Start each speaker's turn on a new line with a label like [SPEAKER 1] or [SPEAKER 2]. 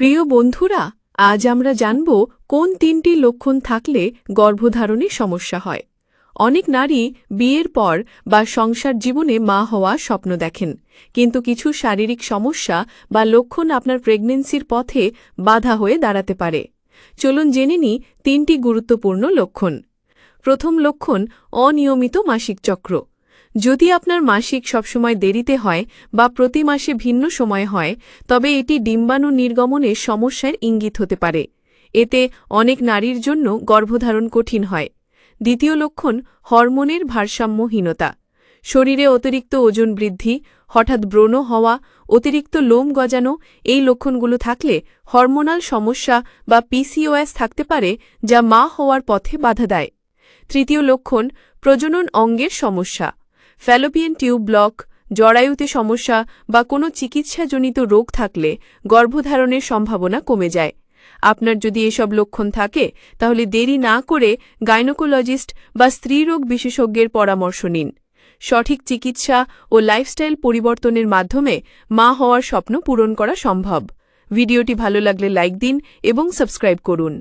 [SPEAKER 1] প্রিয় বন্ধুরা, আজ আমরা জানব কোন তিনটি লক্ষণ থাকলে গর্ভধারণে সমস্যা হয়। অনেক নারী বিয়ের পর বা সংসার জীবনে মা হওয়া স্বপ্ন দেখেন, কিন্তু কিছু শারীরিক সমস্যা বা লক্ষণ আপনার প্রেগনেন্সির পথে বাধা হয়ে দাঁড়াতে পারে। চলুন জেনে নি তিনটি গুরুত্বপূর্ণ লক্ষণ। প্রথম লক্ষণ, অনিয়মিত মাসিক চক্র। যদি আপনার মাসিক সবসময় দেরিতে হয় বা প্রতি মাসে ভিন্ন সময় হয়, তবে এটি ডিম্বাণু নির্গমনের সমস্যার ইঙ্গিত হতে পারে। এতে অনেক নারীর জন্য গর্ভধারণ কঠিন হয়। দ্বিতীয় লক্ষণ, হরমোনের ভারসাম্যহীনতা। শরীরে অতিরিক্ত ওজন বৃদ্ধি, হঠাৎ ব্রণ হওয়া, অতিরিক্ত লোম গজানো, এই লক্ষণগুলো থাকলে হরমোনাল সমস্যা বা পিসিওএস থাকতে পারে, যা মা হওয়ার পথে বাধা দেয়। তৃতীয় লক্ষণ, প্রজনন অঙ্গের সমস্যা। ফ্যালোপিয়ান টিউব ব্লক, জরায়ুতে সমস্যা বা কোনো চিকিৎসাজনিত রোগ থাকলে গর্ভধারণের সম্ভাবনা কমে যায়। আপনার যদি এসব লক্ষণ থাকে, তাহলে দেরি না করে গাইনোকোলজিস্ট বা স্ত্রীরোগ বিশেষজ্ঞের পরামর্শ নিন। সঠিক চিকিৎসা ও লাইফস্টাইল পরিবর্তনের মাধ্যমে মা হওয়ার স্বপ্ন পূরণ করা সম্ভব। ভিডিওটি ভালো লাগলে লাইক দিন এবং সাবস্ক্রাইব করুন।